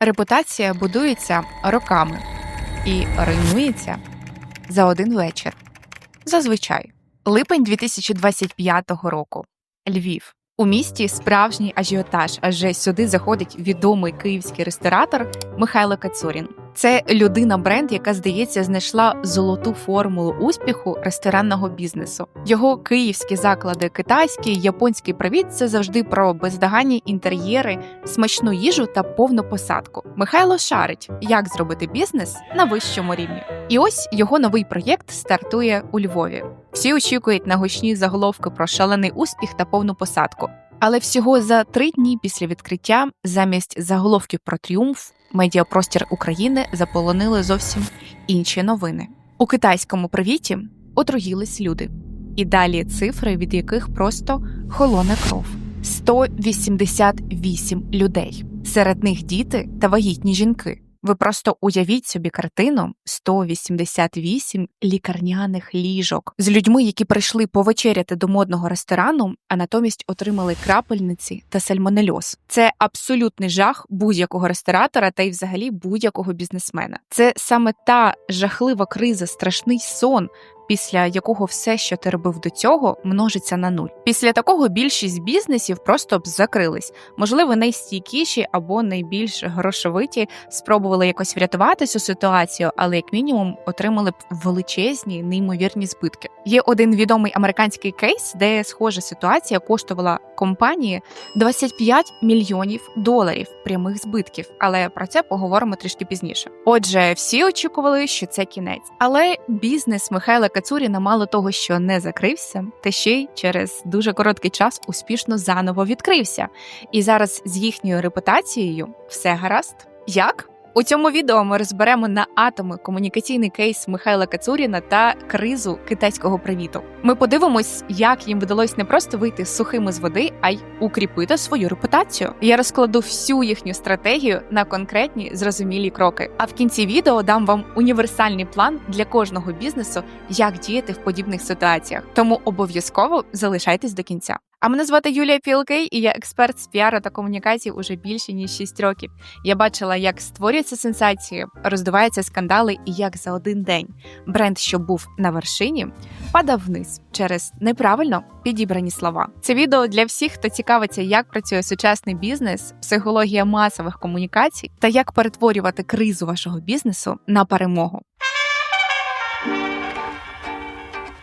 Репутація будується роками і руйнується за один вечір. Зазвичай, липень 2025 року. Львів. У місті справжній ажіотаж, адже сюди заходить відомий київський ресторатор Михайло Кацурін. Це людина-бренд, яка, здається, знайшла золоту формулу успіху ресторанного бізнесу. Його київські заклади, китайський, японський привіт це завжди про бездоганні інтер'єри, смачну їжу та повну посадку. Михайло шарить, як зробити бізнес на вищому рівні. І ось його новий проєкт стартує у Львові. Всі очікують на гучні заголовки про шалений успіх та повну посадку. Але всього за три дні після відкриття, замість заголовків про тріумф, медіапростір України заполонили зовсім інші новини. У китайському привіті отруїлись люди, і далі цифри, від яких просто холоне кров: 188 людей. Серед них діти та вагітні жінки. Ви просто уявіть собі картину 188 лікарняних ліжок з людьми, які прийшли повечеряти до модного ресторану, а натомість отримали крапельниці та сальмонельоз. Це абсолютний жах будь-якого ресторатора та й взагалі будь-якого бізнесмена. Це саме та жахлива криза, страшний сон. Після якого все, що ти робив до цього, множиться на нуль. Після такого більшість бізнесів просто б закрились. Можливо, найстійкіші або найбільш грошовиті спробували якось врятувати цю ситуацію, але як мінімум отримали б величезні неймовірні збитки. Є один відомий американський кейс, де схожа ситуація коштувала компанії 25 мільйонів доларів прямих збитків. Але про це поговоримо трішки пізніше. Отже, всі очікували, що це кінець, але бізнес Михайла Кацуріна мало того, що не закрився, та ще й через дуже короткий час успішно заново відкрився. І зараз з їхньою репутацією все гаразд. Як? У цьому відео ми розберемо на атоми комунікаційний кейс Михайла Кацуріна та кризу китайського привіту. Ми подивимось, як їм вдалося не просто вийти сухими з води, а й укріпити свою репутацію. Я розкладу всю їхню стратегію на конкретні зрозумілі кроки. А в кінці відео дам вам універсальний план для кожного бізнесу, як діяти в подібних ситуаціях. Тому обов'язково залишайтесь до кінця. А мене звати Юлія Пілкей, і я експерт з піару та комунікацій уже більше ніж 6 років. Я бачила, як створюються сенсації, роздуваються скандали, і як за один день бренд, що був на вершині, падав вниз через неправильно підібрані слова. Це відео для всіх, хто цікавиться, як працює сучасний бізнес, психологія масових комунікацій та як перетворювати кризу вашого бізнесу на перемогу.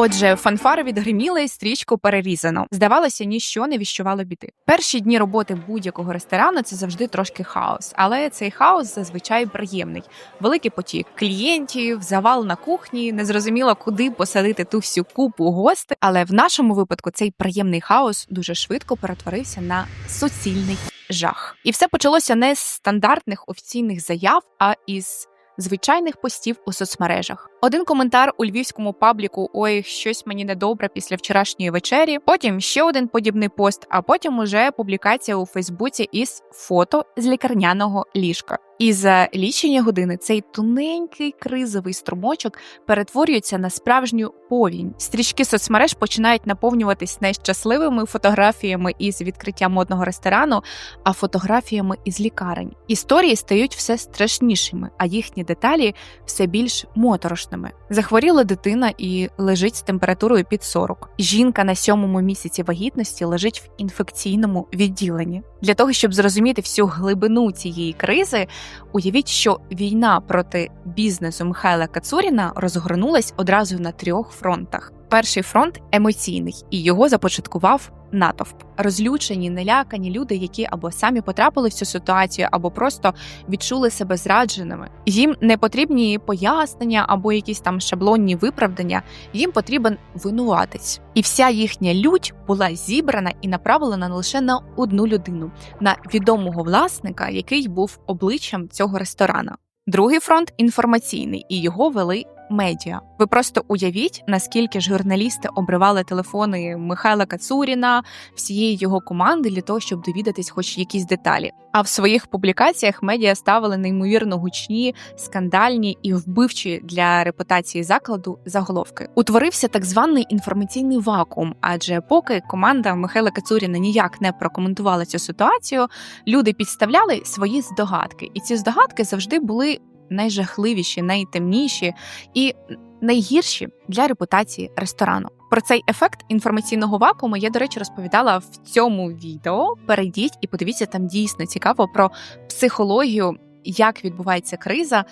Отже, фанфари відгриміли, стрічку перерізано. Здавалося, ніщо не віщувало біди. Перші дні роботи будь-якого ресторану це завжди трошки хаос, але цей хаос зазвичай приємний. Великий потік клієнтів, завал на кухні, незрозуміло, куди посадити ту всю купу гостей. Але в нашому випадку цей приємний хаос дуже швидко перетворився на суцільний жах. І все почалося не з стандартних офіційних заяв, а із звичайних постів у соцмережах. Один коментар у львівському пабліку Ой, щось мені недобре після вчорашньої вечері. Потім ще один подібний пост, а потім уже публікація у Фейсбуці із фото з лікарняного ліжка. І за лічені години цей тоненький кризовий струмочок перетворюється на справжню повінь. Стрічки соцмереж починають наповнюватись не щасливими фотографіями із відкриття модного ресторану, а фотографіями із лікарень. Історії стають все страшнішими, а їхні деталі все більш моторошними. Захворіла дитина і лежить з температурою під 40. Жінка на сьомому місяці вагітності лежить в інфекційному відділенні. Для того щоб зрозуміти всю глибину цієї кризи. Уявіть, що війна проти бізнесу Михайла Кацуріна розгорнулась одразу на трьох фронтах. Перший фронт емоційний, і його започаткував натовп. Розлючені, налякані люди, які або самі потрапили в цю ситуацію, або просто відчули себе зрадженими. Їм не потрібні пояснення або якісь там шаблонні виправдання. Їм потрібен винуватець, і вся їхня лють була зібрана і направлена лише на одну людину на відомого власника, який був обличчям цього ресторана. Другий фронт інформаційний, і його вели медіа. Ви просто уявіть, наскільки ж журналісти обривали телефони Михайла Кацуріна, всієї його команди для того, щоб довідатись хоч якісь деталі. А в своїх публікаціях медіа ставили неймовірно гучні, скандальні і вбивчі для репутації закладу заголовки. Утворився так званий інформаційний вакуум, адже поки команда Михайла Кацуріна ніяк не прокоментувала цю ситуацію, люди підставляли свої здогадки, і ці здогадки завжди були найжахливіші, найтемніші і найгірші для репутації ресторану. Про цей ефект інформаційного вакууму я, до речі, розповідала в цьому відео. Перейдіть і подивіться там дійсно цікаво про психологію, як відбувається криза.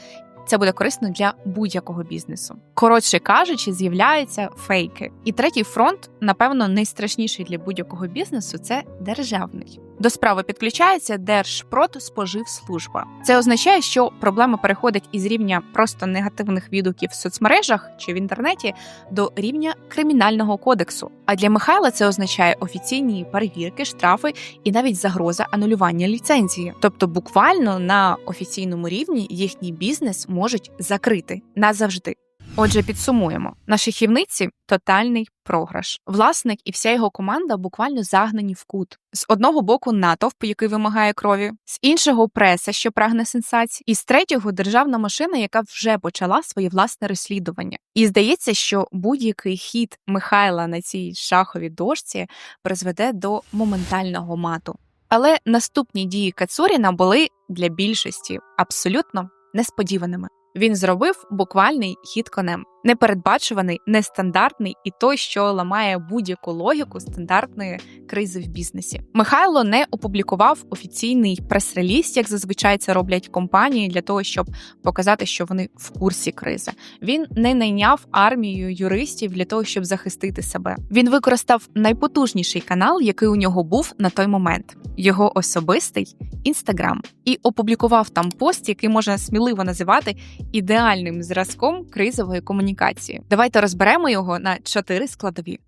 Це буде корисно для будь-якого бізнесу. Коротше кажучи, з'являються фейки. І третій фронт, напевно, найстрашніший для будь-якого бізнесу це державний. До справи підключається Держпродспоживслужба. Це означає, що проблема переходить із рівня просто негативних відгуків в соцмережах чи в інтернеті до рівня кримінального кодексу. А для Михайла це означає офіційні перевірки, штрафи і навіть загроза анулювання ліцензії. Тобто, буквально на офіційному рівні їхній бізнес можуть закрити назавжди. Отже, підсумуємо: на шахівниці тотальний програш. Власник і вся його команда буквально загнані в кут. З одного боку натовп, який вимагає крові, з іншого преса, що прагне сенсацій, і з третього державна машина, яка вже почала своє власне розслідування. І здається, що будь-який хід Михайла на цій шаховій дошці призведе до моментального мату. Але наступні дії Кацуріна були для більшості абсолютно несподіваними. Він зробив буквальний хід конем, непередбачуваний, нестандартний і той, що ламає будь-яку логіку стандартної кризи в бізнесі. Михайло не опублікував офіційний прес-реліз, як зазвичай це роблять компанії, для того, щоб показати, що вони в курсі кризи. Він не найняв армію юристів для того, щоб захистити себе. Він використав найпотужніший канал, який у нього був на той момент його особистий інстаграм, і опублікував там пост, який можна сміливо називати ідеальним зразком кризової комунікації. Давайте розберемо його на чотири складові.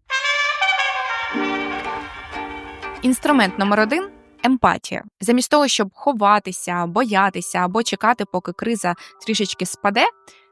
Інструмент номер один. Емпатія, замість того, щоб ховатися, боятися або чекати, поки криза трішечки спаде,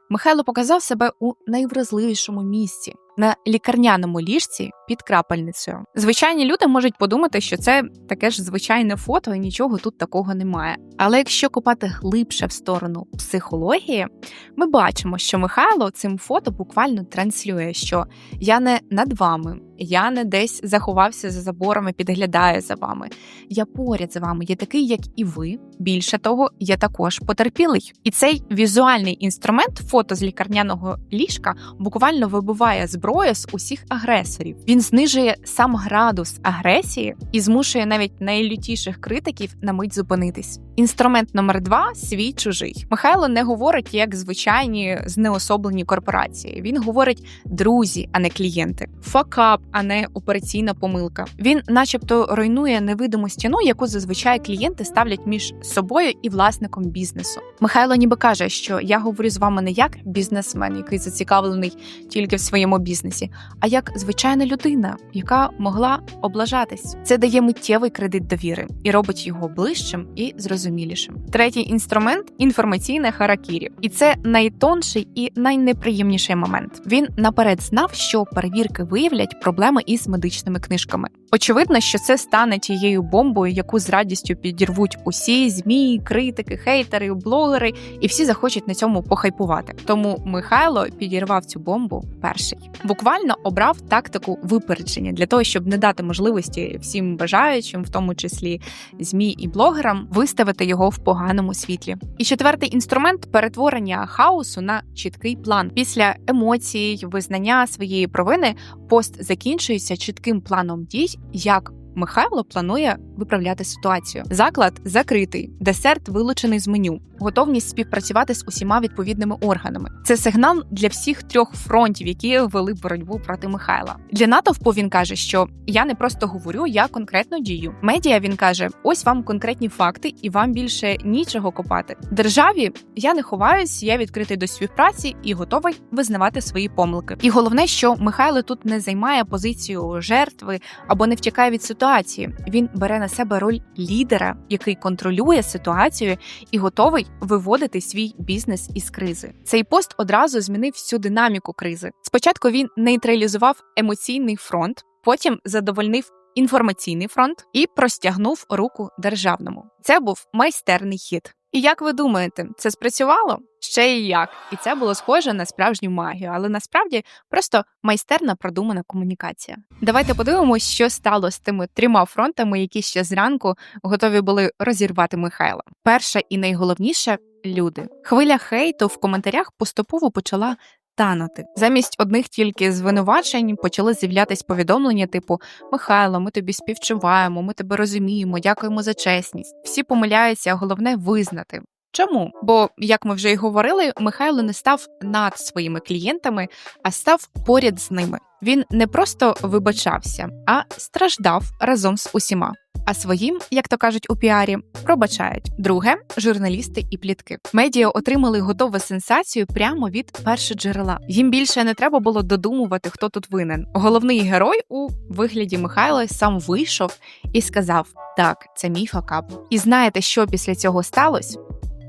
Михайло показав себе у найвразливішому місці на лікарняному ліжці під крапельницею. Звичайні люди можуть подумати, що це таке ж звичайне фото, і нічого тут такого немає. Але якщо копати глибше в сторону психології, ми бачимо, що Михайло цим фото буквально транслює, що я не над вами, я не десь заховався за заборами, підглядаю за вами. Я поряд з вами, я такий, як і ви. Більше того, я також потерпілий. І цей візуальний інструмент, фото з лікарняного ліжка, буквально вибиває зброю з усіх агресорів. Він знижує сам градус агресії і змушує навіть найлютіших критиків на мить зупинитись. Інструмент номер два свій чужий. Михайло не говорить як звичайні знеособлені корпорації. Він говорить друзі, а не клієнти, факап, а не операційна помилка. Він, начебто, руйнує невидиму стіну, яку зазвичай клієнти ставлять між собою і власником бізнесу. Михайло ніби каже, що я говорю з вами не як бізнесмен, який зацікавлений тільки в своєму бізнесі, а як звичайна людина, яка могла облажатись. Це дає миттєвий кредит довіри і робить його ближчим і зрозумілішим. Третій інструмент інформаційне харакірі, і це найтонший і найнеприємніший момент. Він наперед знав, що перевірки виявлять проблеми із медичними книжками. Очевидно, що це стане тією бомбою, яку з радістю підірвуть усі змі, критики, хейтери, блогери, і всі захочуть на цьому похайпувати. Тому Михайло підірвав цю бомбу перший. Буквально обрав тактику випередження для того, щоб не дати можливості всім бажаючим, в тому числі змі і блогерам, виставити його в поганому світлі. І четвертий інструмент перетворення хаосу на чіткий план. Після емоцій, визнання своєї провини пост закінчується чітким планом дій, як Михайло планує виправляти ситуацію. Заклад закритий, десерт вилучений з меню, готовність співпрацювати з усіма відповідними органами. Це сигнал для всіх трьох фронтів, які вели боротьбу проти Михайла. Для натовпу він каже, що я не просто говорю, я конкретно дію. Медіа він каже: ось вам конкретні факти, і вам більше нічого копати. Державі я не ховаюсь, я відкритий до співпраці і готовий визнавати свої помилки. І головне, що Михайло тут не займає позицію жертви або не втікає від ситуації ситуації. Він бере на себе роль лідера, який контролює ситуацію і готовий виводити свій бізнес із кризи. Цей пост одразу змінив всю динаміку кризи. Спочатку він нейтралізував емоційний фронт, потім задовольнив. Інформаційний фронт і простягнув руку державному. Це був майстерний хід. І як ви думаєте, це спрацювало? Ще і як. І це було схоже на справжню магію, але насправді просто майстерна продумана комунікація. Давайте подивимося, що стало з тими трьома фронтами, які ще зранку готові були розірвати Михайла. Перше і найголовніше люди. Хвиля хейту в коментарях поступово почала танути. Замість одних тільки звинувачень почали з'являтись повідомлення, типу Михайло, ми тобі співчуваємо, ми тебе розуміємо, дякуємо за чесність. Всі помиляються, а головне визнати. Чому? Бо, як ми вже й говорили, Михайло не став над своїми клієнтами, а став поряд з ними. Він не просто вибачався, а страждав разом з усіма. А своїм, як то кажуть у піарі, пробачають. Друге журналісти і плітки. Медіа отримали готову сенсацію прямо від першоджерела. Їм більше не треба було додумувати, хто тут винен. Головний герой у вигляді Михайла сам вийшов і сказав: Так, це мій факап. І знаєте, що після цього сталося?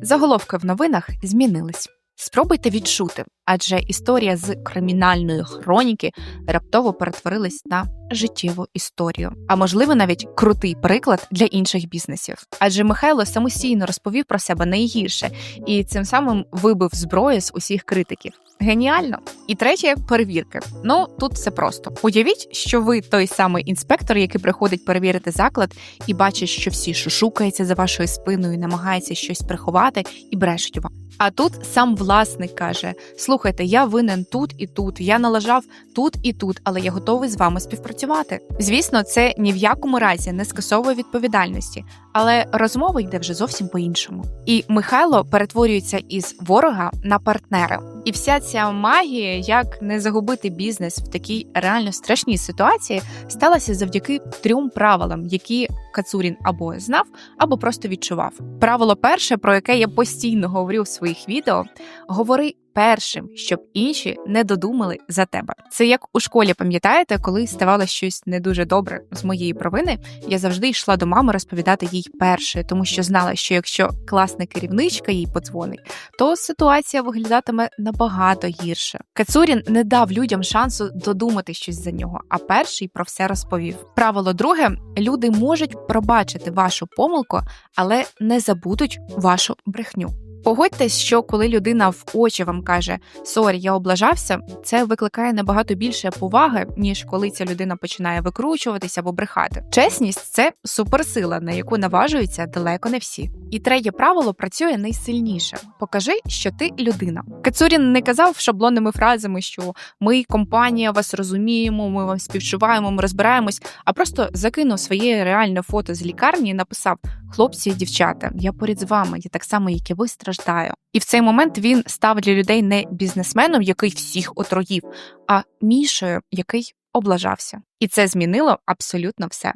Заголовки в новинах змінились. Спробуйте відчути, адже історія з кримінальної хроніки раптово перетворилась на життєву історію, а можливо навіть крутий приклад для інших бізнесів. Адже Михайло самостійно розповів про себе найгірше і цим самим вибив зброю з усіх критиків. Геніально. І третє перевірки. Ну тут все просто. Уявіть, що ви той самий інспектор, який приходить перевірити заклад і бачить, що всі шушукаються за вашою спиною, намагаються щось приховати і брешуть вам. А тут сам власник каже: слухайте, я винен тут і тут, я налажав тут і тут, але я готовий з вами співпрацювати. Звісно, це ні в якому разі не скасовує відповідальності, але розмова йде вже зовсім по-іншому. І Михайло перетворюється із ворога на партнера. І вся ця магія, як не загубити бізнес в такій реально страшній ситуації, сталася завдяки трьом правилам, які Кацурін або знав, або просто відчував. Правило перше, про яке я постійно говорю в своїх відео, говори першим, щоб інші не додумали за тебе. Це як у школі, пам'ятаєте, коли ставало щось не дуже добре з моєї провини, я завжди йшла до мами розповідати їй перше, тому що знала, що якщо класна керівничка їй подзвонить, то ситуація виглядатиме набагато гірше. Кацурін не дав людям шансу додумати щось за нього, а перший про все розповів. Правило друге: люди можуть пробачити вашу помилку, але не забудуть вашу брехню. Погодьтесь, що коли людина в очі вам каже Сорі, я облажався, це викликає набагато більше поваги, ніж коли ця людина починає викручуватися або брехати. Чесність це суперсила, на яку наважуються далеко не всі. І третє правило працює найсильніше: покажи, що ти людина. Кацурін не казав шаблонними фразами, що ми, компанія, вас розуміємо, ми вам співчуваємо, ми розбираємось, а просто закинув своє реальне фото з лікарні і написав: Хлопці і дівчата, я поряд з вами, я так само, як і ви страждаю. І в цей момент він став для людей не бізнесменом, який всіх отруїв, а мішою, який облажався. І це змінило абсолютно все.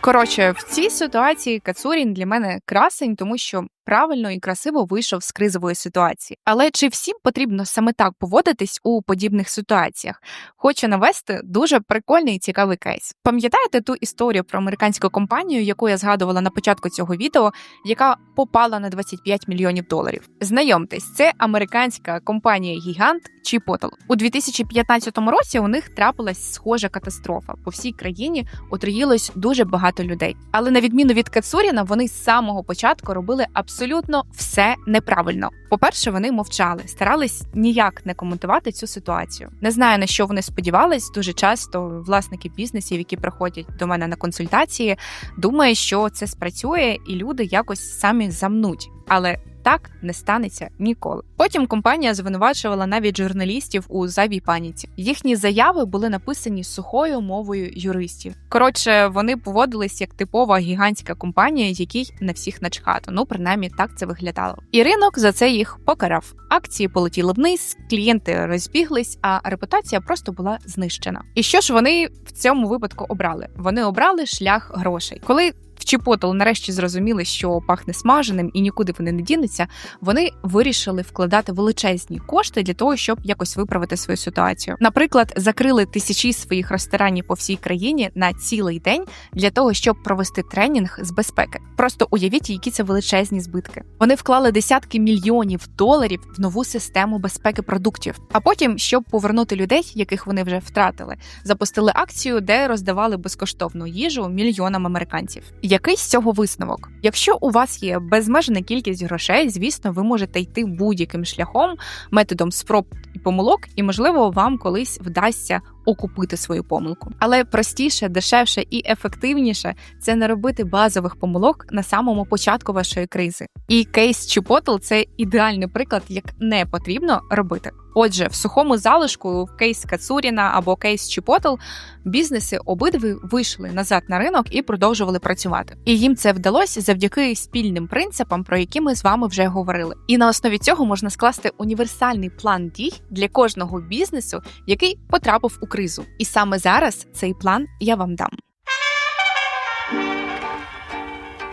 Коротше, в цій ситуації Кацурін для мене красень, тому що правильно і красиво вийшов з кризової ситуації. Але чи всім потрібно саме так поводитись у подібних ситуаціях? Хочу навести дуже прикольний і цікавий кейс. Пам'ятаєте ту історію про американську компанію, яку я згадувала на початку цього відео, яка попала на 25 мільйонів доларів? Знайомтесь, це американська компанія Гігант Chipotle. у 2015 році. У них трапилась схожа катастрофа. По всій країні отруїлось дуже багато людей. Але на відміну від Кацуріна, вони з самого початку робили абсолютно абсолютно все неправильно. По-перше, вони мовчали, старались ніяк не коментувати цю ситуацію. Не знаю на що вони сподівались. Дуже часто власники бізнесів, які приходять до мене на консультації, думають, що це спрацює, і люди якось самі замнуть. Але так не станеться ніколи. Потім компанія звинувачувала навіть журналістів у зайвій паніці. Їхні заяви були написані сухою мовою юристів. Коротше, вони поводились як типова гігантська компанія, якій на всіх начхато. Ну принаймні так це виглядало. І ринок за це їх покарав. Акції полетіли вниз, клієнти розбіглись, а репутація просто була знищена. І що ж вони в цьому випадку обрали? Вони обрали шлях грошей, коли в Chipotle нарешті зрозуміли, що пахне смаженим і нікуди вони не дінуться, вони вирішили вкладати величезні кошти для того, щоб якось виправити свою ситуацію. Наприклад, закрили тисячі своїх ресторанів по всій країні на цілий день для того, щоб провести тренінг з безпеки. Просто уявіть, які це величезні збитки. Вони вклали десятки мільйонів доларів в нову систему безпеки продуктів. А потім, щоб повернути людей, яких вони вже втратили, запустили акцію, де роздавали безкоштовну їжу мільйонам американців. Який з цього висновок? Якщо у вас є безмежна кількість грошей, звісно, ви можете йти будь-яким шляхом, методом спроб і помилок, і можливо вам колись вдасться окупити свою помилку. Але простіше, дешевше і ефективніше це не робити базових помилок на самому початку вашої кризи. І кейс Chipotle – це ідеальний приклад, як не потрібно робити. Отже, в сухому залишку, в кейс Кацуріна або кейс Chipotle, бізнеси обидві вийшли назад на ринок і продовжували працювати. І їм це вдалося завдяки спільним принципам, про які ми з вами вже говорили. І на основі цього можна скласти універсальний план дій для кожного бізнесу, який потрапив у кризу. І саме зараз цей план я вам дам.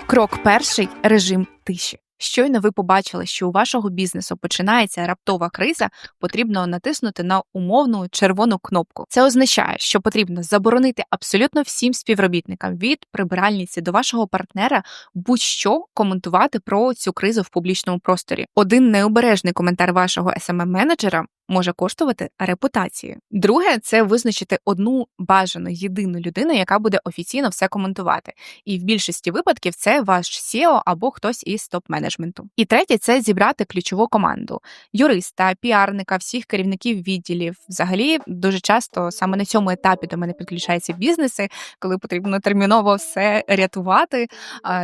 Крок перший режим тиші. Щойно ви побачили, що у вашого бізнесу починається раптова криза, потрібно натиснути на умовну червону кнопку. Це означає, що потрібно заборонити абсолютно всім співробітникам від прибиральниці до вашого партнера будь-що коментувати про цю кризу в публічному просторі. Один необережний коментар вашого smm менеджера може коштувати репутацію. Друге, це визначити одну бажану єдину людину, яка буде офіційно все коментувати. І в більшості випадків це ваш SEO або хтось із топ-менеджменту. І третє це зібрати ключову команду юриста, піарника, всіх керівників відділів. Взагалі, дуже часто саме на цьому етапі до мене підключаються бізнеси, коли потрібно терміново все рятувати,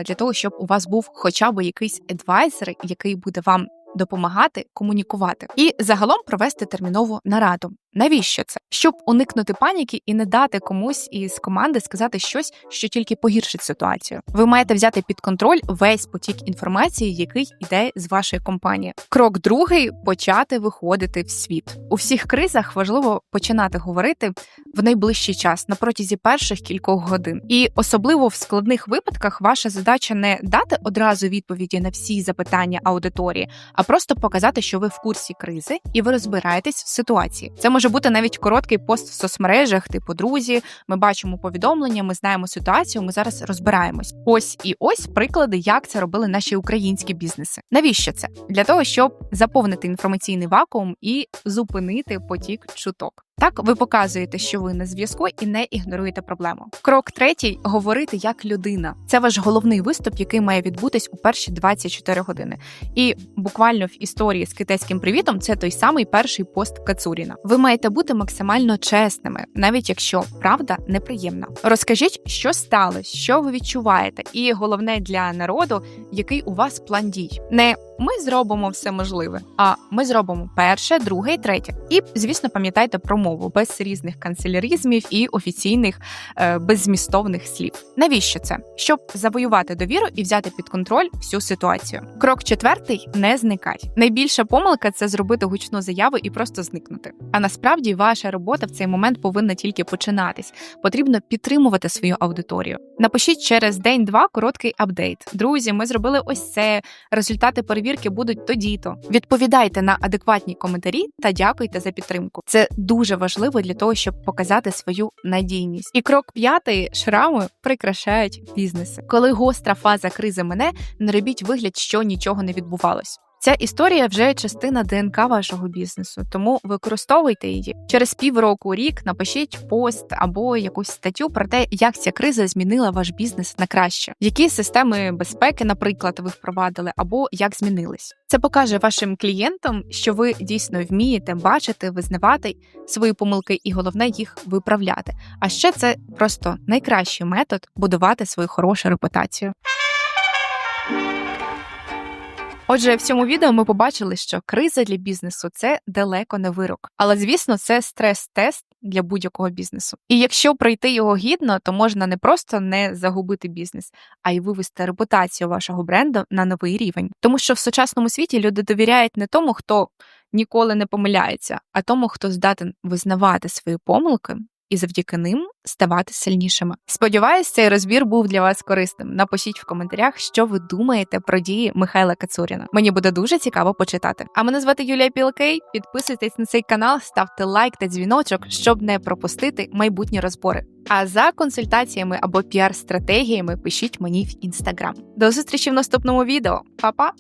для того, щоб у вас був хоча б якийсь адвайзер, який буде вам допомагати комунікувати і загалом провести термінову нараду. Навіщо це? Щоб уникнути паніки і не дати комусь із команди сказати щось, що тільки погіршить ситуацію. Ви маєте взяти під контроль весь потік інформації, який йде з вашої компанії. Крок другий почати виходити в світ. У всіх кризах важливо починати говорити в найближчий час на протязі перших кількох годин. І особливо в складних випадках ваша задача не дати одразу відповіді на всі запитання аудиторії, а просто показати, що ви в курсі кризи і ви розбираєтесь в ситуації. Це може бути навіть короткий пост в соцмережах, типу друзі. Ми бачимо повідомлення, ми знаємо ситуацію. Ми зараз розбираємось. Ось і ось приклади, як це робили наші українські бізнеси. Навіщо це? Для того, щоб заповнити інформаційний вакуум і зупинити потік чуток. Так, ви показуєте, що ви на зв'язку і не ігноруєте проблему. Крок третій говорити як людина. Це ваш головний виступ, який має відбутись у перші 24 години. І буквально в історії з китайським привітом це той самий перший пост Кацуріна. Ви маєте бути максимально чесними, навіть якщо правда неприємна. Розкажіть, що сталося, що ви відчуваєте, і головне для народу, який у вас план дій. Не ми зробимо все можливе, а ми зробимо перше, друге і третє. І звісно, пам'ятайте про мову без різних канцеляризмів і офіційних е, беззмістовних слів. Навіщо це? Щоб завоювати довіру і взяти під контроль всю ситуацію. Крок четвертий не зникай. Найбільша помилка це зробити гучну заяву і просто зникнути. А насправді ваша робота в цей момент повинна тільки починатись. Потрібно підтримувати свою аудиторію. Напишіть через день-два короткий апдейт. Друзі, ми зробили ось це. Результати перевірки будуть тоді-то. Відповідайте на адекватні коментарі та дякуйте за підтримку. Це дуже дуже важливо для того, щоб показати свою надійність. І крок п'ятий шрами прикрашають бізнеси. Коли гостра фаза кризи мене, не робіть вигляд, що нічого не відбувалось. Ця історія вже частина ДНК вашого бізнесу, тому використовуйте її через півроку, рік напишіть пост або якусь статтю про те, як ця криза змінила ваш бізнес на краще, які системи безпеки, наприклад, ви впровадили, або як змінились. Це покаже вашим клієнтам, що ви дійсно вмієте бачити, визнавати свої помилки і головне їх виправляти. А ще це просто найкращий метод будувати свою хорошу репутацію. Отже, в цьому відео ми побачили, що криза для бізнесу це далеко не вирок, але звісно, це стрес-тест для будь-якого бізнесу. І якщо пройти його гідно, то можна не просто не загубити бізнес, а й вивести репутацію вашого бренду на новий рівень. Тому що в сучасному світі люди довіряють не тому, хто ніколи не помиляється, а тому, хто здатен визнавати свої помилки і завдяки ним ставати сильнішими. Сподіваюсь, цей розбір був для вас корисним. Напишіть в коментарях, що ви думаєте про дії Михайла Кацуріна. Мені буде дуже цікаво почитати. А мене звати Юлія Пілкей. Підписуйтесь на цей канал, ставте лайк та дзвіночок, щоб не пропустити майбутні розбори. А за консультаціями або піар-стратегіями пишіть мені в інстаграм. До зустрічі в наступному відео. Па-па!